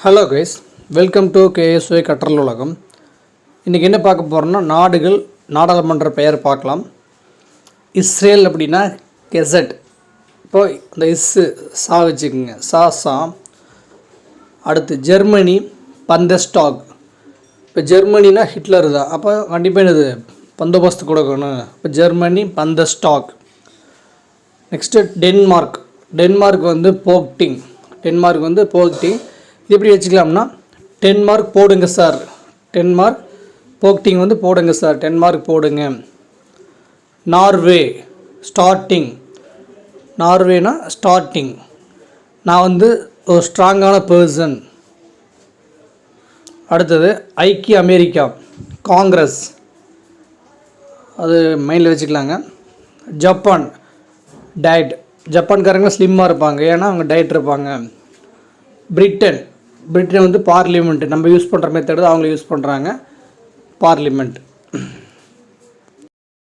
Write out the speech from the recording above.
Hello guys welcome to KSY கற்றல் உலகம் இன்றைக்கி என்ன பார்க்க போகிறோம்னா நாடுகள் நாடாளுமன்ற பெயர் பார்க்கலாம். இஸ்ரேல் அப்படின்னா கெசட் இப்போ இந்த இஸ்ஸு சா வச்சுக்கோங்க. சா சா. அடுத்து ஜெர்மனி பந்தஸ்டாக் இப்போ ஜெர்மனினா ஹிட்லர் தான். அப்போ கண்டிப்பாக என்னது? பந்தோபஸ்து கொடுக்கணும். இப்போ Germany Bundestag next Denmark Denmark வந்து போக்டிங் டென்மார்க் வந்து போக்டிங் எப்படி வச்சுக்கலாம்னா டென் மார்க் போடுங்க சார் டென் மார்க் போக்டிங் வந்து போடுங்க சார் டென் மார்க் போடுங்க. நார்வே ஸ்டார்டிங் நார்வேனா ஸ்டார்டிங் நான் வந்து ஒரு ஸ்ட்ராங்கான பர்சன் அடுத்தது ஐக்கிய அமெரிக்கா காங்கிரஸ் அது மைண்டில் வச்சுக்கலாங்க. ஜப்பான் டயட் ஜப்பான்காரங்க ஸ்லிம்மாக இருப்பாங்க. ஏன்னா அவங்க டயட் இருப்பாங்க. பிரிட்டன் பிரிட்டன் வந்து பார்லிமெண்ட் நம்ம யூஸ் பண்ணுற மெத்தடு அவங்க யூஸ் பண்ணுறாங்க பார்லிமெண்ட்.